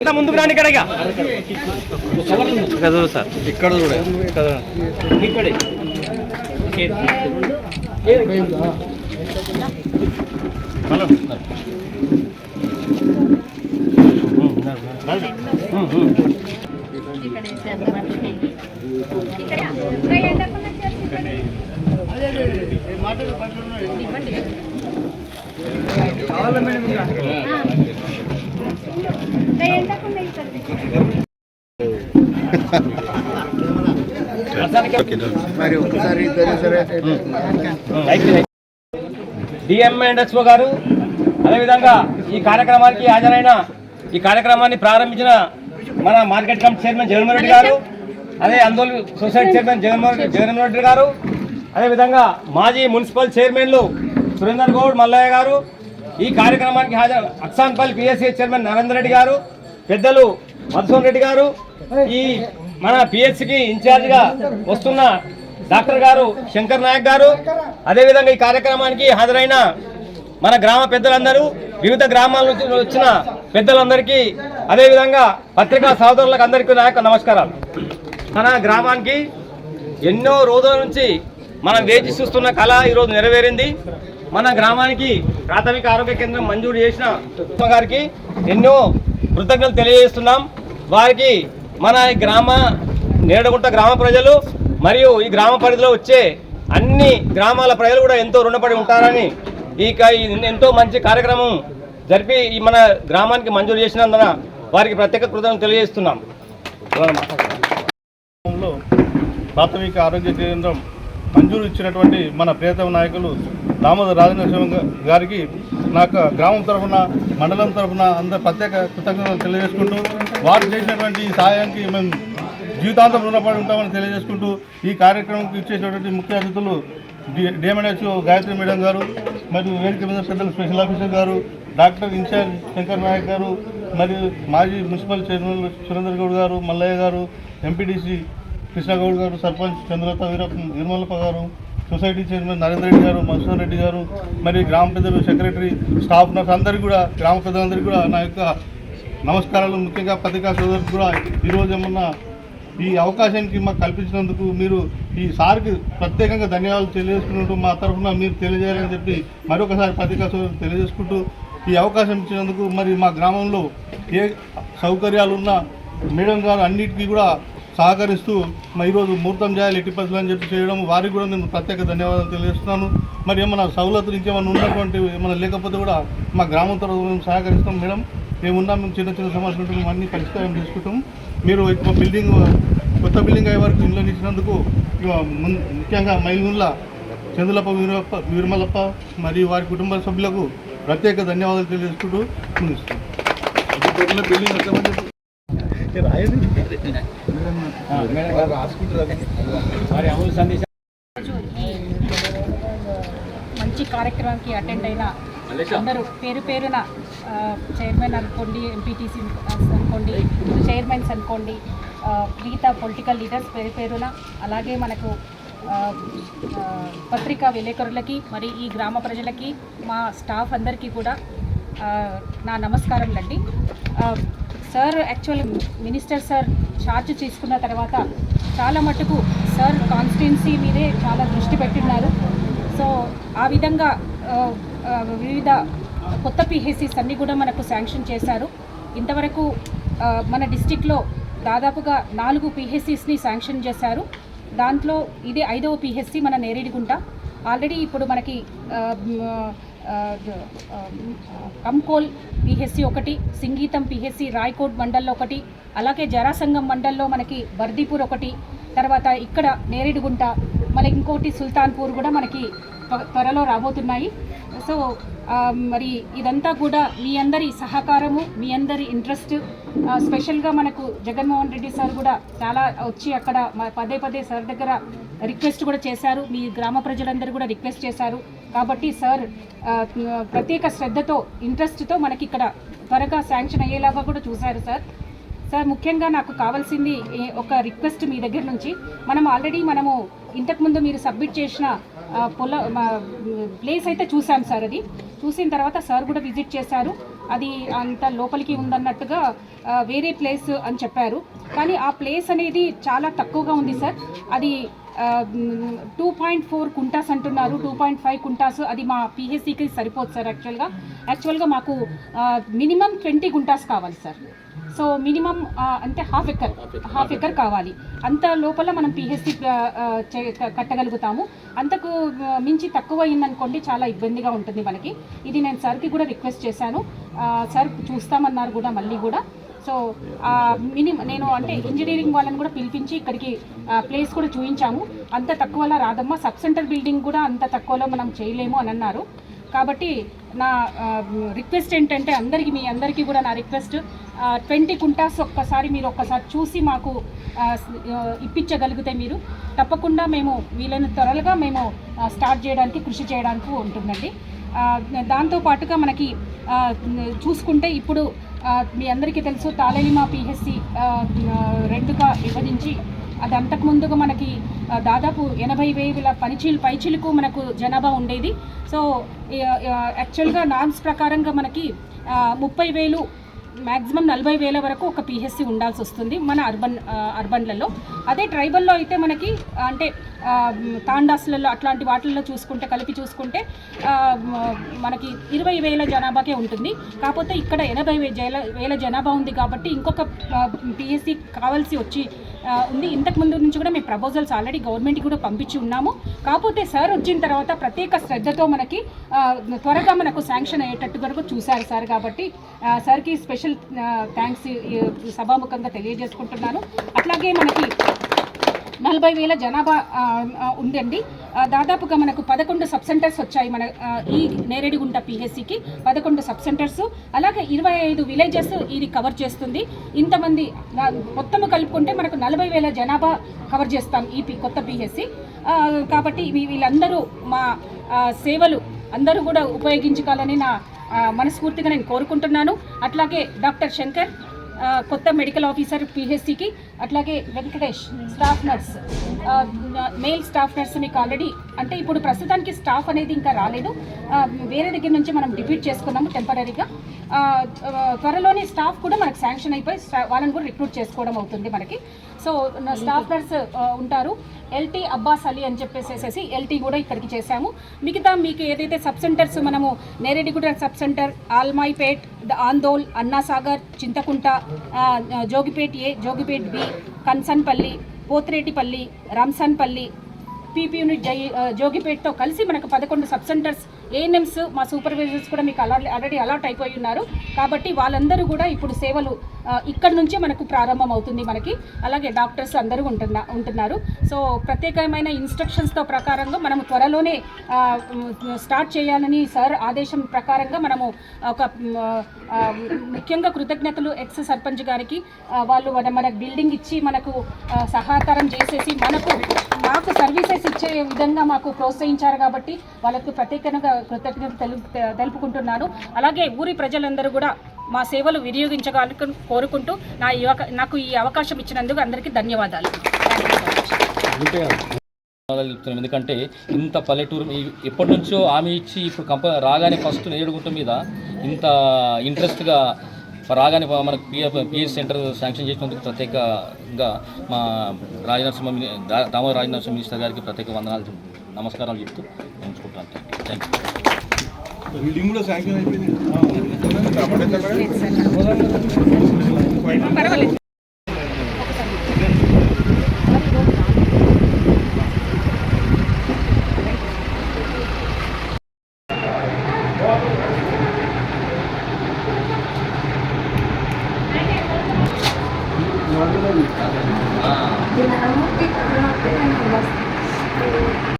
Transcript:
ముందుకు రాని ఇక్కడ చదువు సార్. ఇక్కడ చూడ. ఇక్కడే. మరి ఒకసారి డిఎంఎండ్ఎస్ఓ గారు అదేవిధంగా ఈ కార్యక్రమానికి హాజరైన ఈ కార్యక్రమాన్ని ప్రారంభించిన మన market committee chairman Jaganmohan Reddy గారు అదే అందోళన సొసైటీ చైర్మన్ జగన్మోహన్ జగన్మోహన్ రెడ్డి గారు అదేవిధంగా మాజీ మున్సిపల్ చైర్మన్లు సురేందర్ గౌడ్ మల్లయ్య గారు ఈ కార్యక్రమానికి హాజరు అక్సాన్పల్లి పిఎస్సీ చైర్మన్ నరేందర్ రెడ్డి గారు పెద్దలు మధుసూన్ రెడ్డి గారు ఈ మన పిహెచ్సికి ఇన్ఛార్జిగా వస్తున్న డాక్టర్ గారు శంకర్ నాయక్ గారు అదేవిధంగా ఈ కార్యక్రమానికి హాజరైన మన గ్రామ పెద్దలందరూ వివిధ గ్రామాల నుంచి వచ్చిన పెద్దలందరికీ అదేవిధంగా పత్రికా సహోదరులకు అందరికీ నాయక నమస్కారాలు. మన గ్రామానికి ఎన్నో రోజుల నుంచి మనం వేచి చూస్తున్న కళ ఈరోజు నెరవేరింది. మన గ్రామానికి ప్రాథమిక ఆరోగ్య కేంద్రం మంజూరు చేసిన గారికి ఎన్నో కృతజ్ఞతలు తెలియజేస్తున్నాం. వారికి మన గ్రామ నేడగుంట గ్రామ ప్రజలు మరియు ఈ గ్రామ పరిధిలో వచ్చే అన్ని గ్రామాల ప్రజలు కూడా ఎంతో రుణపడి ఉంటారని ఈ ఎంతో మంచి కార్యక్రమం జరిపి ఈ మన గ్రామానికి మంజూరు చేసినందున వారికి ప్రత్యేక కృతజ్ఞతలు తెలియజేస్తున్నాం. ప్రాథమిక ఆరోగ్య కేంద్రం మంజూరు ఇచ్చినటువంటి మన ప్రియతమ నాయకులు దామోదర రాజనరసింహ గారికి నాకు గ్రామం తరఫున మండలం తరఫున అందరు ప్రత్యేక కృతజ్ఞతలు తెలియజేసుకుంటూ వారు చేసినటువంటి సహాయానికి మేము జీవితాంతం రుణపడి ఉంటామని తెలియజేసుకుంటూ ఈ కార్యక్రమంకి ఇచ్చేటటువంటి ముఖ్య అతిథులు డిఎంఎన్హెచ్ఓ గాయత్రి మేడం గారు మరియు వేదిక మీద పెద్దలు స్పెషల్ ఆఫీసర్ గారు doctor in charge Shankar Naik గారు మరియు మాజీ మున్సిపల్ చైర్మన్ సురేందర్ గౌడ్ గారు మల్లయ్య గారు ఎంపీడీసీ కృష్ణగౌడ్ గారు సర్పంచ్ చంద్రలత వీర వీరమల్లప్ప గారు సొసైటీ చైర్మన్ నరేంద్ర రెడ్డి గారు మధుసూన్ రెడ్డి గారు మరి గ్రామ పెద్దలు సెక్రటరీ స్టాఫ్ నర్స్ అందరికీ కూడా గ్రామ పెద్దలందరికీ కూడా నా యొక్క నమస్కారాలు ముఖ్యంగా పత్రికా సోదరులకు కూడా ఈరోజు ఏమన్నా ఈ అవకాశానికి మాకు కల్పించినందుకు మీరు ఈ సార్కి ప్రత్యేకంగా ధన్యవాదాలు తెలియజేసుకున్నట్టు మా తరఫున మీరు తెలియజేయాలని చెప్పి మరొకసారి పత్రికా సోదరులు తెలియజేసుకుంటూ ఈ అవకాశం ఇచ్చినందుకు మరి మా గ్రామంలో ఏ సౌకర్యాలు ఉన్నా మేడం గారు అన్నిటికీ కూడా సహకరిస్తూ మరి ఈరోజు ముహూర్తం చేయాలి ఎట్టి పరిస్థితులు అని చెప్పి చేయడం వారికి కూడా నేను ప్రత్యేక ధన్యవాదాలు తెలియజేస్తున్నాను. మరి ఏమైనా సౌలతులు ఇంకేమైనా ఉన్నటువంటి ఏమైనా లేకపోతే కూడా మా గ్రామం తరఫున మేము సహకరిస్తాం మేడం. మేమున్నా మేము చిన్న చిన్న సమస్యలు ఉంటే మేము అన్ని పరిష్కారం చేసుకుంటాం. మీరు ఎక్కువ బిల్డింగ్ కొత్త బిల్డింగ్ అయ్యే వరకు ఇంట్లో ఇచ్చినందుకు ముఖ్యంగా మైలుగుండ్ల చంద్రలప్ప వీరప్ప వీరమలప్ప మరియు వారి కుటుంబ సభ్యులకు ప్రత్యేక ధన్యవాదాలు తెలియజేసుకుంటూ ముగిస్తున్నాం. మంచి కార్యక్రమానికి అటెండ్ అయిన అందరూ పేరు పేరున చైర్మన్ అనుకోండి ఎంపీటీసీ అనుకోండి చైర్మన్స్ అనుకోండి మిగతా పొలిటికల్ లీడర్స్ పేరు పేరున అలాగే మనకు పత్రికా విలేకరులకి మరి ఈ గ్రామ ప్రజలకి మా స్టాఫ్ అందరికీ కూడా నా నమస్కారములండి. ఆ, sir actual minister sir charge తీసుకున్న తర్వాత చాలా మటుకు సార్ కాన్స్టిట్యున్సీ మీదే చాలా దృష్టి పెట్టున్నారు. సో ఆ విధంగా వివిధ కొత్త పిహెసిస్ అన్నీ కూడా మనకు శాంక్షన్ చేశారు. ఇంతవరకు మన డిస్టిక్లో దాదాపుగా నాలుగు పిహెసిస్ని శాంక్షన్ చేశారు. దాంట్లో ఇది ఐదవ పిహెచ్సి మన నేరేడిగుంట. ఆల్రెడీ ఇప్పుడు మనకి కంకోల్ పిహెచ్సి ఒకటి సింగీతం పిహెచ్సి రాయ్కోట్ మండల్లో ఒకటి అలాగే జరాసంగం మండల్లో మనకి బర్దీపూర్ ఒకటి తర్వాత ఇక్కడ నేరేడుగుంట మనకి ఇంకోటి సుల్తాన్పూర్ కూడా మనకి త్వ- త్వరలో రాబోతున్నాయి. సో మరి ఇదంతా కూడా మీ అందరి సహకారము మీ అందరి ఇంట్రెస్ట్ స్పెషల్గా మనకు జగన్మోహన్ రెడ్డి సార్ కూడా చాలా వచ్చి అక్కడ పదే పదే సార్ దగ్గర రిక్వెస్ట్ కూడా చేశారు. మీ గ్రామ ప్రజలందరూ కూడా రిక్వెస్ట్ చేశారు. కాబట్టి సార్ ప్రత్యేక శ్రద్ధతో ఇంట్రెస్ట్తో మనకి ఇక్కడ త్వరగా శాంక్షన్ అయ్యేలాగా కూడా చూశారు సార్. సార్ ముఖ్యంగా నాకు కావాల్సింది ఒక రిక్వెస్ట్ మీ దగ్గర నుంచి. మనం ఆల్రెడీ మనము ఇంతకుముందు మీరు సబ్మిట్ చేసిన పొల మా, ప్లేస్ అయితే చూసాం సార్ అది. చూసిన తర్వాత సార్ కూడా విజిట్ చేశారు. అది అంత లోపలికి ఉందన్నట్టుగా వేరే ప్లేస్ అని చెప్పారు. కానీ ఆ ప్లేస్ అనేది చాలా తక్కువగా ఉంది సార్. అది టూ పాయింట్ ఫోర్ కుంటాస్ అంటున్నారు. టూ పాయింట్ ఫైవ్ కుంటాస్ అది మా పిహెచ్సికి సరిపోదు సార్ యాక్చువల్గా. యాక్చువల్గా మాకు మినిమం ట్వంటీ గుంటాస్ కావాలి సార్. సో మినిమం అంటే హాఫ్ ఎకర్ హాఫ్ ఎకర్ కావాలి. అంత లోపల మనం పిహెచ్సి కట్టగలుగుతాము. అంతకు మించి తక్కువ అయిందనుకోండి చాలా ఇబ్బందిగా ఉంటుంది మనకి. ఇది నేను సార్కి కూడా రిక్వెస్ట్ చేశాను. సార్ చూస్తామన్నారు కూడా మళ్ళీ కూడా. సో మినిమం నేను అంటే ఇంజనీరింగ్ వాళ్ళని కూడా పిలిపించి ఇక్కడికి ప్లేస్ కూడా చూపించాము అంత తక్కువలో రాదమ్మా. సబ్ సెంటర్ బిల్డింగ్ కూడా అంత తక్కువలో మనం చేయలేము అని అన్నారు. కాబట్టి నా రిక్వెస్ట్ ఏంటంటే అందరికీ మీ అందరికీ కూడా నా రిక్వెస్ట్ ట్వంటీ కుంటాస్ ఒక్కసారి మీరు ఒక్కసారి చూసి మాకు ఇప్పించగలిగితే మీరు. తప్పకుండా మేము వీలైన త్వరగా మేము స్టార్ట్ చేయడానికి కృషి చేయడానికి ఉంటుందండి. దాంతో పాటుగా మనకి చూసుకుంటే ఇప్పుడు మీ అందరికీ తెలుసు తాళలిమా పిహెచ్సి రెండుగా విభజించి అది అంతకు ముందుగా మనకి దాదాపు ఎనభై వేల పనిచీలు పైచీలకు మనకు జనాభా ఉండేది. సో యాక్చువల్గా నార్మ్స్ ప్రకారంగా మనకి ముప్పై వేలు మ్యాక్సిమం నలభై వేల వరకు ఒక పిహెచ్సి ఉండాల్సి వస్తుంది మన అర్బన్ అర్బన్లలో. అదే ట్రైబల్లో అయితే మనకి అంటే తాండాస్లలో అట్లాంటి వాటిల్లో చూసుకుంటే కలిపి చూసుకుంటే మనకి ఇరవై వేల జనాభాకే ఉంటుంది. కాకపోతే ఇక్కడ ఎనభై వేల జనాభా ఉంది కాబట్టి ఇంకొక పిఎస్సి కావాల్సి వచ్చి ఉంది. ఇంతకు ముందు నుంచి కూడా మేము ప్రపోజల్స్ ఆల్రెడీ గవర్నమెంట్కి కూడా పంపించి ఉన్నాము. కాకపోతే సార్ వచ్చిన తర్వాత ప్రత్యేక శ్రద్ధతో మనకి త్వరగా మనకు శాంక్షన్ అయ్యేటట్టు వరకు చూశారు సార్ కాబట్టి సార్కి స్పెషల్ థ్యాంక్స్ సభాముఖంగా తెలియజేసుకుంటున్నాను. అట్లాగే మనకి నలభై వేల జనాభా ఉందండి. దాదాపుగా మనకు పదకొండు సబ్ సెంటర్స్ వచ్చాయి మన ఈ నేరేడిగుంట పిహెచ్సికి. పదకొండు సబ్ సెంటర్స్ అలాగే ఇరవై ఐదు విలేజెస్ ఇది కవర్ చేస్తుంది. ఇంతమంది మొత్తము కలుపుకుంటే మనకు నలభై వేల జనాభా కవర్ చేస్తాం ఈ కొత్త పిహెచ్సి. కాబట్టి వీళ్ళందరూ మా సేవలు అందరూ కూడా ఉపయోగించుకోవాలని నా మనస్ఫూర్తిగా నేను కోరుకుంటున్నాను. అట్లాగే డాక్టర్ శంకర్ కొత్త మెడికల్ ఆఫీసర్ పిహెచ్సికి అట్లాగే Venkatesh staff nurse male staff nurse మీకు ఆల్రెడీ అంటే ఇప్పుడు ప్రస్తుతానికి స్టాఫ్ అనేది ఇంకా రాలేదు. వేరే దగ్గర నుంచి మనం డిప్యూట్ చేసుకున్నాము టెంపరీగా త్వరలోనే స్టాఫ్ కూడా మనకు శాంక్షన్ అయిపోయి వాళ్ళని కూడా రిక్రూట్ చేసుకోవడం అవుతుంది మనకి. సో స్టాఫ్ నర్స్ ఉంటారు. ఎల్టీ అబ్బాస్ అలీ అని చెప్పేసేసి ఎల్టీ కూడా ఇక్కడికి చేశాము. మిగతా మీకు ఏదైతే సబ్ సెంటర్స్ మనము నేరేడిగుడ sub centre Almaipet the Andol Annasagar Chintakunta Jogipet A Jogipet B Kansanpalli Pothireddypalli Ramsanpalli PP unit జై జోగిపేట్తో కలిసి మనకు పదకొండు సబ్ సెంటర్స్ ఏఎన్ఎంస్ మా సూపర్వైజర్స్ కూడా మీకు అలా ఆల్రెడీ అలాట్ అయిపోయి ఉన్నారు. కాబట్టి వాళ్ళందరూ కూడా ఇప్పుడు సేవలు ఇక్కడ నుంచే మనకు ప్రారంభం అవుతుంది మనకి. అలాగే డాక్టర్స్ అందరూ ఉంటున్నా ఉంటున్నారు. సో ప్రత్యేకమైన ఇన్స్ట్రక్షన్స్తో ప్రకారంగా మనము త్వరలోనే స్టార్ట్ చేయాలని సార్ ఆదేశం ప్రకారంగా మనము ఒక ముఖ్యంగా కృతజ్ఞతలు ఎక్స్ సర్పంచ్ గారికి. వాళ్ళు మన మనకు బిల్డింగ్ ఇచ్చి మనకు సహకారం చేసేసి మనకు మాకు సర్వీసెస్ ఇచ్చే విధంగా మాకు ప్రోత్సహించారు కాబట్టి వాళ్ళకు ప్రత్యేకంగా కృతజ్ఞత తెలుపు తెలుపుకుంటున్నాను. అలాగే ఊరి ప్రజలందరూ కూడా మా సేవలు వినియోగించగలను కోరుకుంటూ నా ఈ నాకు ఈ అవకాశం ఇచ్చినందుకు అందరికీ ధన్యవాదాలు. చెప్తున్నాం. ఎందుకంటే ఇంత పల్లెటూరు ఎప్పటి నుంచో హామీ ఇచ్చి ఇప్పుడు కంప రాగానే ఫస్ట్ నేడుగుంట మీద ఇంత ఇంట్రెస్ట్గా రాగానే మనకు పిఎఫ్ పిఎస్ సెంటర్ శాంక్షన్ చేసినందుకు ప్రత్యేకంగా మా రాజనరసింహ మిని- దా- దామోదర రాజనరసింహ మినిస్టర్ గారికి ప్రత్యేక వందనాలు నమస్కారాలు చెప్తూ ఉంచుకుంటాను థ్యాంక్ యూ బిల్డింగ్ కూడా శాంక్షన్ అయిపోయింది పర్వాలేదు.